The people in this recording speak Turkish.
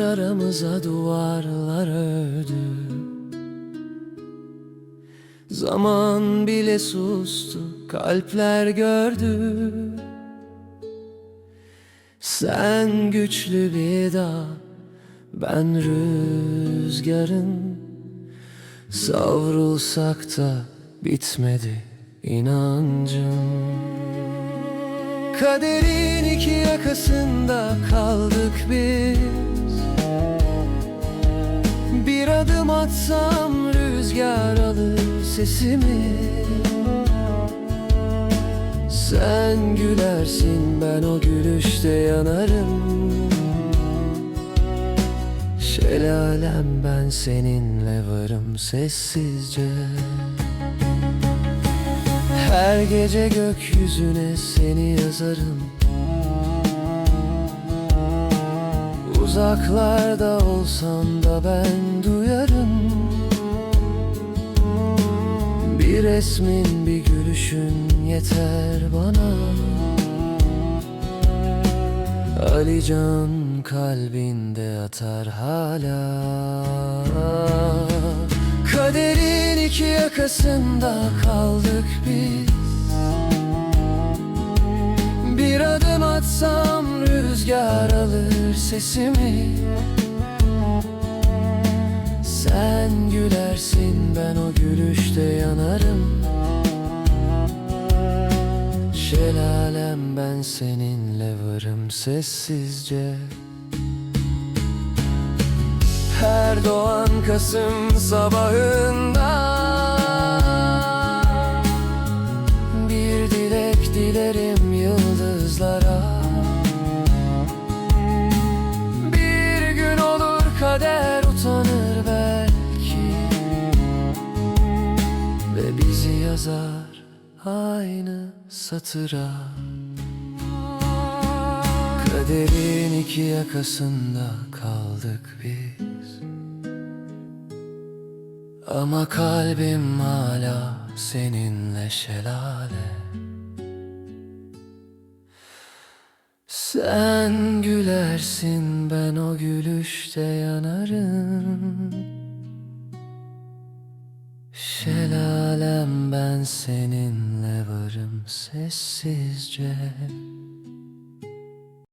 aramıza duvarlar ördü. Zaman bile sustu, kalpler gördü. Sen güçlü bir dağ, ben rüzgarın. Savrulsak da bitmedi inancım Kaderin iki yakasında kaldık biz. Bir adım atsam rüzgar alır sesimi. Sen gülersin ben o gülüşte yanarım. Şelalem ben seninle varım sessizce Her gece gökyüzüne seni yazarım. Uzaklarda olsam da ben duyarım. Bir resmin bir gülüşün yeter bana. Alican kalbinde atar hala Kaderin iki yakasında kaldık biz. Bir adım atsam rüzgar alır sesimi. Sen gülersin ben o gülüşte yanarım. Şelalem ben seninle varım sessizce Her doğan Kasım sabahında Bir dilek dilerim yıldızlara. Bir gün olur kader utanır belki Ve bizi yazar aynı satıra. Kaderin iki yakasında kaldık biz Ama kalbim hala seninle şelale. Sen gülersin ben o gülüşte yanarım. Şelalem ben seninle varım sessizce